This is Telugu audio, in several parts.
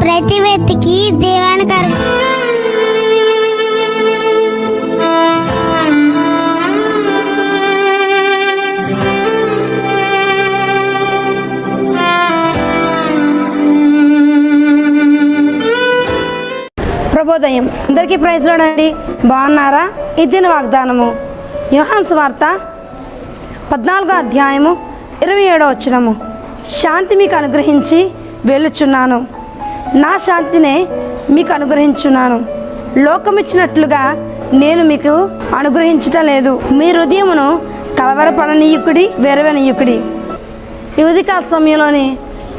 ప్రతి వ్యక్తికి దేవానికి ప్రభోదయం అందరికీ ప్రైజ్ అండి బాగున్నారా? ఇదిన వాగ్దానము యోహాన్స్ వార్త పద్నాలుగో అధ్యాయము ఇరవై ఏడో వచ్చినము శాంతి మీకు అనుగ్రహించి వెళ్ళుచున్నాను. నా శాంతినే మీకు అనుగ్రహించున్నాను. లోకమిచ్చినట్లుగా నేను మీకు అనుగ్రహించటం లేదు. మీ హృదయమును కలవరపడనీయుకుడి వెరవనీయుకుడి. ఈ ఉదయకాల సమయంలోని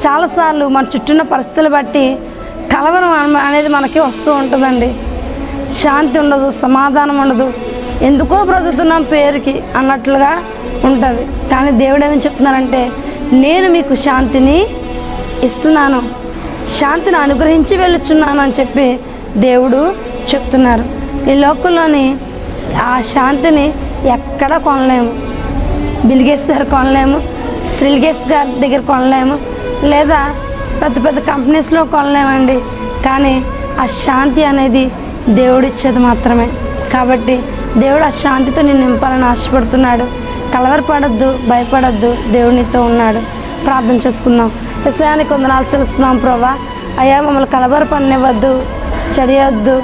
చాలాసార్లు మన చుట్టూన్న పరిస్థితులు బట్టి కలవరం అనేది మనకి వస్తూ ఉంటుందండి. శాంతి ఉండదు సమాధానం ఉండదు. ఎందుకో బ్రతుకుతున్నాం పేరుకి అన్నట్లుగా ఉంటుంది. కానీ దేవుడు ఏమని చెప్తున్నారంటే నేను మీకు శాంతిని ఇస్తున్నాను. శాంతిని అనుగ్రహించి వెళ్ళుచున్నాను అని చెప్పి దేవుడు చెప్తున్నారు. ఈ లోకంలోని ఆ శాంతిని ఎక్కడ కొనలేము. బిల్గేట్స్ దగ్గర కొనలేము. త్రిల్గేట్స్ గారి దగ్గర కొనలేము. లేదా పెద్ద పెద్ద కంపెనీస్లో కొనలేమండి. కానీ ఆ శాంతి అనేది దేవుడు ఇచ్చేది మాత్రమే. కాబట్టి దేవుడు ఆ శాంతితో నేను నింపాలని ఆశపడుతున్నాడు. కలవరపడద్దు భయపడద్దు దేవునితో ఉన్నాడు. ప్రార్థన చేసుకుందాం. విషయానికి వందనాలు చేస్తున్నాం ప్రభా. అయ్యా మమ్మల్ని కలవరపడనివ్వద్దు చదివద్దు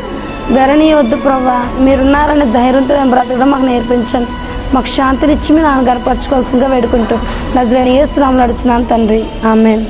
వెరనీయవద్దు ప్రభా. మీరున్నారని ధైర్యంతో మేము బ్రతకడం మాకు నేర్పించండి. మాకు శాంతినిచ్చి మీ నాన్న గర్పరచుకోవాల్సిందిగా వేడుకుంటూ నజరేని ఏ శ్రామలు నడుచున్నాను తండ్రి. ఆమె